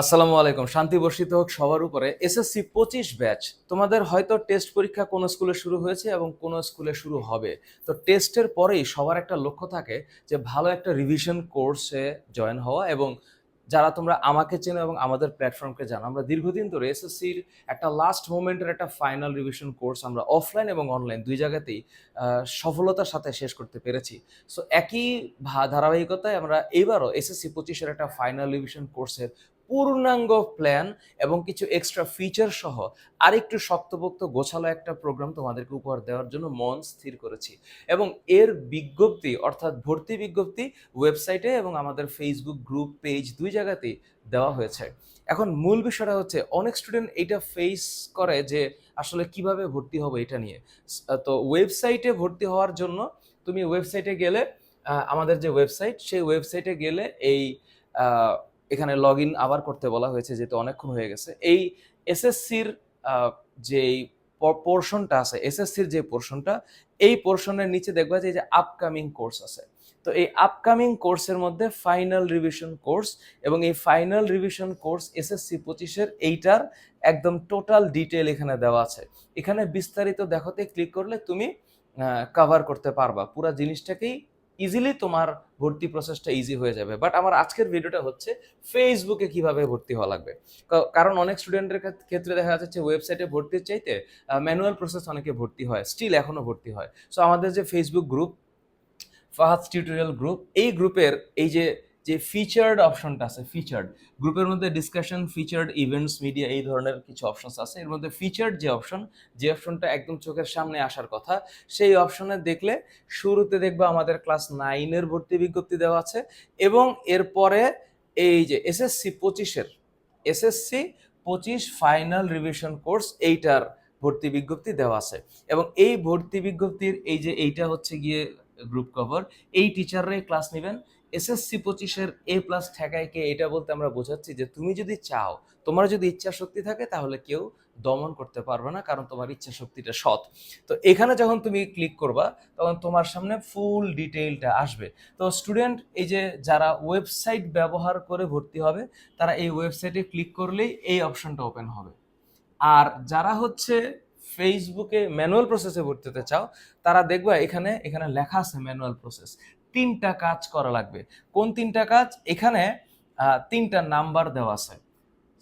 আসসালামু আলাইকুম। শান্তি বর্ষিত হোক সবার উপরে। এসএসসি পঁচিশ ব্যাচ, তোমাদের হয়তো টেস্ট পরীক্ষা কোন স্কুলে শুরু হয়েছে এবং কোন স্কুলে শুরু হবে। তো টেস্টের পরেই সবার একটা লক্ষ্য থাকে যে ভালো একটা রিভিশন কোর্সে জয়েন হওয়া এবং যারা তোমরা আমাকে চেনো এবং আমাদের প্ল্যাটফর্মকে জানো, আমরা দীর্ঘদিন ধরে এসএসসির একটা লাস্ট মোমেন্টের একটা ফাইনাল রিভিশন কোর্স আমরা অফলাইন এবং অনলাইন দুই জায়গাতেই সফলতার সাথে শেষ করতে পেরেছি। সো একই ধারাবাহিকতায় আমরা এবারও এসএসসি পঁচিশের একটা ফাইনাল রিভিশন কোর্সের পূর্ণাঙ্গ প্ল্যান এবং কিছু এক্সট্রা ফিচার সহ আরেকটু শক্তপোক্ত গোছালো একটা প্রোগ্রাম তোমাদেরকে উপহার দেওয়ার জন্য মন স্থির করেছি। এবং এর বিজ্ঞপ্তি অর্থাৎ ভর্তি বিজ্ঞপ্তি ওয়েবসাইটে এবং আমাদের ফেসবুক গ্রুপ পেজ দুই জায়গাতেই দেওয়া হয়েছে। এখন মূল বিষয়টা হচ্ছে, অনেক স্টুডেন্ট এটা ফেস করে যে আসলে কীভাবে ভর্তি হবে এটা নিয়ে। তো ওয়েবসাইটে ভর্তি হওয়ার জন্য তুমি ওয়েবসাইটে গেলে আমাদের যে ওয়েবসাইট সেই ওয়েবসাইটে গেলে এই এখানে লগ ইন আবার করতে বলা হয়েছে, যেহেতু অনেকক্ষণ হয়ে গেছে। এই এসএসসির যেই পোর্শনটা আছে এসএসসির যে পোর্শনটা এই পোর্শনের নিচে দেখবা যে আপকামিং কোর্স আছে। তো এই আপকামিং কোর্সের মধ্যে ফাইনাল রিভিশন কোর্স এবং এই ফাইনাল রিভিশন কোর্স এসএসসি পঁচিশের এইটার একদম টোটাল ডিটেল এখানে দেওয়া আছে। এখানে বিস্তারিত দেখাতে ক্লিক করলে তুমি কভার করতে পারবা। পুরো জিনিসটাকেই ইজিলি তোমার ভর্তি প্রসেসটা ইজি হয়ে যাবে। বাট আমার আজকের ভিডিওটা হচ্ছে ফেসবুকে কীভাবে ভর্তি হওয়া লাগবে। কারণ অনেক স্টুডেন্টের ক্ষেত্রে দেখা যাচ্ছে ওয়েবসাইটে ভর্তির চাইতে ম্যানুয়াল প্রসেস অনেকে ভর্তি হয় স্টিল এখনও ভর্তি হয়। সো আমাদের যে Facebook group Fahad tutorial group এই গ্রুপের এই যে যে ফিচার্ড অপশনটা আছে ফিচার্ড গ্রুপের মধ্যে ডিসকাশন ফিচার্ড ইভেন্টস মিডিয়া এই ধরনের কিছু অপশনস আছে। এর মধ্যে ফিচার্ড যে অপশন যে অপশনটা একদম চোখের সামনে আসার কথা, সেই অপশনে দেখলে শুরুতে দেখবা আমাদের ক্লাস নাইনের ভর্তি বিজ্ঞপ্তি দেওয়া আছে এবং এরপরে এই যে এসএসসি পঁচিশের এসএসসি পঁচিশ ফাইনাল রিভিশন কোর্স এইটার ভর্তি বিজ্ঞপ্তি দেওয়া আছে। এবং এই ভর্তি বিজ্ঞপ্তির এই যে এইটা হচ্ছে গিয়ে গ্রুপ কভার এই টিচাররাই ক্লাস নেবেন। এসএসসি পঁচিশের এ প্লাস ঠেকাইকে এটা বলতে আমরা বোঝাচ্ছি যে তুমি যদি চাও, তোমার যদি ইচ্ছা শক্তি থাকে তাহলে কেউ দমন করতে পারবে না, কারণ তোমার ইচ্ছা শক্তিটা সৎ। তো এখানে যখন তুমি ক্লিক করবা, তখন তোমার সামনে ফুল ডিটেইলটা আসবে। তো স্টুডেন্ট এই যে যারা ওয়েবসাইট ব্যবহার করে ভর্তি হবে, তারা এই ওয়েবসাইটে ক্লিক করলেই এই অপশনটা ওপেন হবে। আর যারা হচ্ছে ফেসবুকে ম্যানুয়াল প্রসেসে ভর্তি হতে চাও, তারা দেখবা এখানে এখানে লেখা আছে ম্যানুয়াল প্রসেস তিনটা কাজ করা লাগবে। কোন তিনটা কাজ? এখানে তিনটা নাম্বার দেওয়া আছে।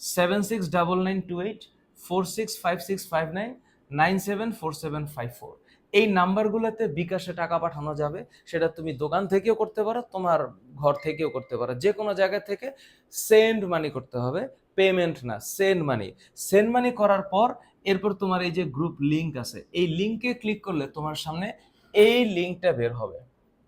Seven six double nine two eight, four six five six five nine nine seven four seven five four. এই নাম্বারগুলোতে বিকাশে টাকা পাঠানো যাবে। সেটা তুমি দোকান থেকেও করতে পারো, তোমার ঘর থেকেও করতে পারো। যে কোনো জায়গা থেকে সেন্ড মানি করতে হবে। পেমেন্ট না, সেন্ড মানি। সেন্ড মানি করার পর এরপর তোমার এই যে গ্রুপ লিংক আছে, এই লিংকে ক্লিক করলে তোমার সামনে এই লিংকটা বের হবে।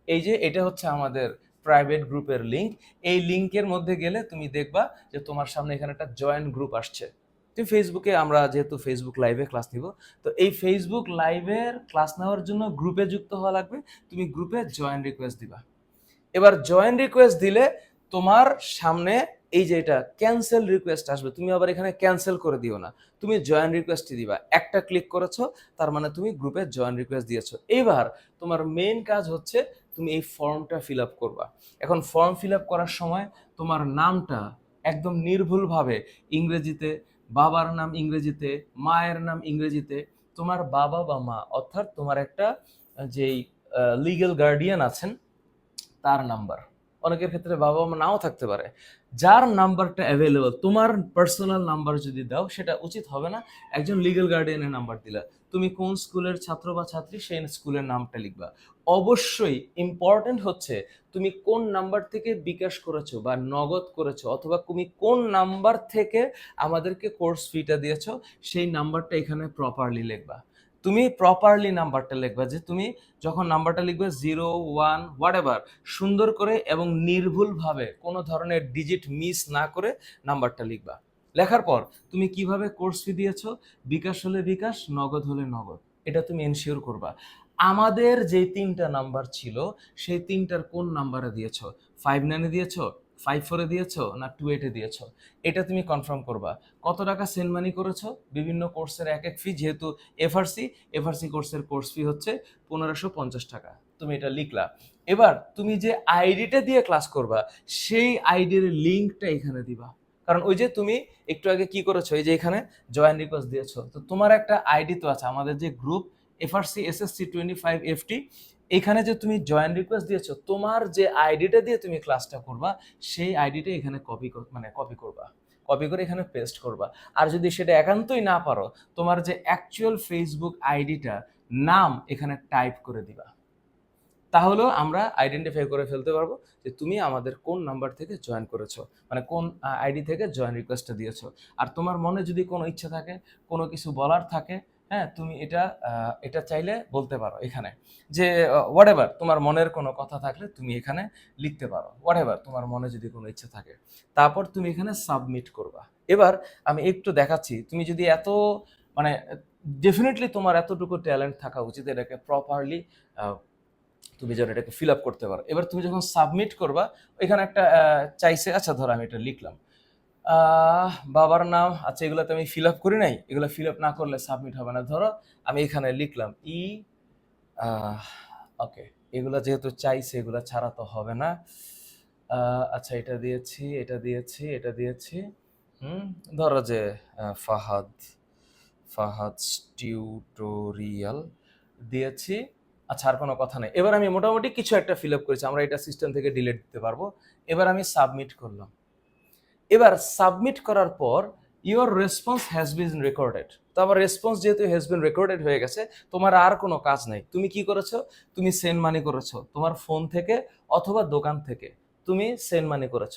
এই যে এটা হচ্ছে আমাদের প্রাইভেট গ্রুপের লিংক এই লিংকের মধ্যে গেলে তুমি দেখবা যে তোমার সামনে এখানে একটা জয়েন্ট গ্রুপ আসছে। তুমি ফেসবুকে আমরা যেহেতু ফেসবুক লাইভে ক্লাস নিব, তো এই ফেসবুক লাইভের ক্লাস নেওয়ার জন্য গ্রুপে যুক্ত হওয়া লাগবে। তুমি গ্রুপে জয়েন রিকোয়েস্ট দিবা। এবার জয়েন রিকোয়েস্ট দিলে তোমার সামনে এই যে এটা ক্যান্সেল রিকোয়েস্ট আসবে, তুমি আবার এখানে ক্যান্সেল করে দিও না। তুমি জয়েন রিকোয়েস্টই দিবা। একটা ক্লিক করেছ, তার মানে তুমি গ্রুপে জয়েন রিকোয়েস্ট দিয়েছ। এবার তোমার মেইন কাজ হচ্ছে তুমি এই ফর্মটা ফিল আপ করবা। এখন ফর্ম ফিল আপ করার সময় তোমার নামটা একদম নির্ভুলভাবে ইংরেজিতে, বাবার নাম ইংরেজিতে, মায়ের নাম ইংরেজিতে, তোমার বাবা বা মা, অর্থাৎ তোমার একটা, যেই লিগেল গার্ডিয়ান আছেন, তার নাম্বার অনেকের ক্ষেত্রে বাবা মা নাও থাকতে পারে। যার নাম্বারটা অ্যাভেলেবল তোমার পার্সোনাল নাম্বার যদি দাও, সেটা উচিত হবে না। একজন লিগ্যাল গার্ডিয়ানের নাম্বার দিলা। তুমি কোন স্কুলের ছাত্র বা ছাত্রী, সেই স্কুলের নামটা লিখবা। অবশ্যই ইম্পর্টেন্ট হচ্ছে তুমি কোন নাম্বার থেকে বিকাশ করেছ বা নগদ করেছ, অথবা তুমি কোন নাম্বার থেকে আমাদেরকে কোর্স ফিটা দিয়েছ, সেই নাম্বারটা এখানে প্রপারলি লিখবা। তুমি প্রপারলি নাম্বারটা লিখবা যে তুমি যখন নাম্বারটা লিখবে জিরো ওয়ান হোয়াট এভার সুন্দর করে এবং নির্ভুলভাবে কোনো ধরনের ডিজিট মিস না করে নাম্বারটা লিখবা। লেখার পর তুমি কীভাবে কোর্স ফি দিয়েছ? বিকাশ হলে বিকাশ, নগদ হলে নগদ। এটা তুমি এনশিওর করবা। আমাদের যে তিনটা নাম্বার ছিল, সেই তিনটার কোন নাম্বারে দিয়েছ? ফাইভ নাইনে দিয়েছ? ফাইভ ফোরে দিয়েছ না টু এইটে দিয়েছ? এটা তুমি কনফার্ম করবা। কত টাকা সেন্ড মানি করেছ? বিভিন্ন কোর্সের এক এক ফি যেহেতু এফআরসি এফআরসি কোর্সের কোর্স ফি হচ্ছে পনেরোশো পঞ্চাশ টাকা। তুমি এটা লিখলা। এবার তুমি যে আইডিটা দিয়ে ক্লাস করবা, সেই আইডির লিঙ্কটা এখানে দিবা। কারণ ওই যে তুমি একটু আগে কি করেছ? এই যে এখানে জয়েন রিকোয়েস্ট দিয়েছ। তো তোমার একটা আইডি তো আছে। আমাদের যে group FRC SSC twenty five FT এখানে যে তুমি জয়েন রিকোয়েস্ট দিয়েছ, তোমার যে আইডিটা দিয়ে তুমি ক্লাসটা করবা, সেই আইডিটা এখানে কপি মানে কপি করবা। কপি করে এখানে পেস্ট করবা। আর যদি সেটা একান্তই না পারো, তোমার যে অ্যাকচুয়াল ফেসবুক আইডিটা নাম এখানে টাইপ করে দিবা। তাহলেও আমরা আইডেন্টিফাই করে ফেলতে পারব যে তুমি আমাদের কোন নাম্বার থেকে জয়েন করেছ মানে কোন আইডি থেকে জয়েন রিকোয়েস্টটা দিয়েছ। আর তোমার মনে যদি কোনো ইচ্ছা থাকে, কোনো কিছু বলার থাকে হ্যাঁ তুমি এটা এটা চাইলে বলতে পারো এখানে যে হোয়াট এভার তোমার মনের কোনো কথা থাকলে তুমি এখানে লিখতে পারো। হোয়াট এভার তোমার মনে যদি কোনো ইচ্ছা থাকে। তারপর তুমি এখানে সাবমিট করবা। এবার আমি একটু দেখাচ্ছি, তুমি যদি এত মানে ডেফিনেটলি তোমার এতটুকু ট্যালেন্ট থাকা উচিত এটাকে প্রপারলি তুমি যেন এটাকে ফিল আপ করতে পারো। এবার তুমি যখন সাবমিট করবা, এখানে একটা চাইছে আচ্ছা ধরো আমি এটা লিখলাম। বাবার নাম আচ্ছা এগুলোতে আমি ফিল আপ করি নাই? এগুলো ফিল আপ না করলে সাবমিট হবে না। ধরো, আমি এখানে লিখলাম ই ওকে এগুলো যেহেতু চাইছে, এগুলো ছাড়া তো হবে না। আচ্ছা এটা দিয়েছি এটা দিয়েছি এটা দিয়েছি। হুম, ধরো যে ফাহাদ ফাহাদ টিউটোরিয়াল দিয়েছি। আচ্ছা আর কোনো কথা নেই। এবার আমি মোটামুটি কিছু একটা ফিল আপ করেছি। আমরা এটা সিস্টেম থেকে ডিলিট দিতে পারব। এবার আমি সাবমিট করলাম। এবার সাবমিট করার পর your response has been recorded তো আমার রেসপন্স যেহেতু হ্যাজ বিন রেকর্ডেড হয়ে গেছে, তোমার আর কোনো কাজ নাই। তুমি কি করেছ? তুমি সেন্ড মানি করেছ। তোমার ফোন থেকে অথবা দোকান থেকে তুমি সেন্ড মানি করেছ।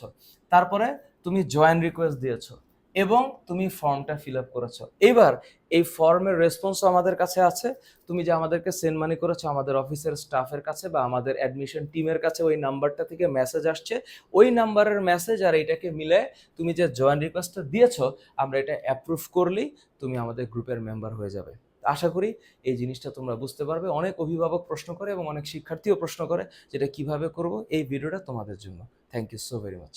তারপরে তুমি জয়েন রিকোয়েস্ট দিয়েছ। এবং তুমি ফর্মটা ফিল আপ করেছ। এবার এই ফর্মের রেসপন্সও আমাদের কাছে আছে। তুমি যে আমাদেরকে সেন্ড মানি করেছ, আমাদের অফিসের স্টাফের কাছে বা আমাদের অ্যাডমিশন টিমের কাছে ওই নাম্বারটা থেকে মেসেজ আসছে। ওই নাম্বারের মেসেজ আর এইটাকে মিলে তুমি যে জয়েন রিকোয়েস্টটা দিয়েছ, আমরা এটা অ্যাপ্রুভ করলেই তুমি আমাদের গ্রুপের মেম্বার হয়ে যাবে। আশা করি এই জিনিসটা তোমরা বুঝতে পারবে। অনেক অভিভাবক প্রশ্ন করে এবং অনেক শিক্ষার্থীও প্রশ্ন করে যেটা কীভাবে করব এই ভিডিওটা তোমাদের জন্য। Thank you so very much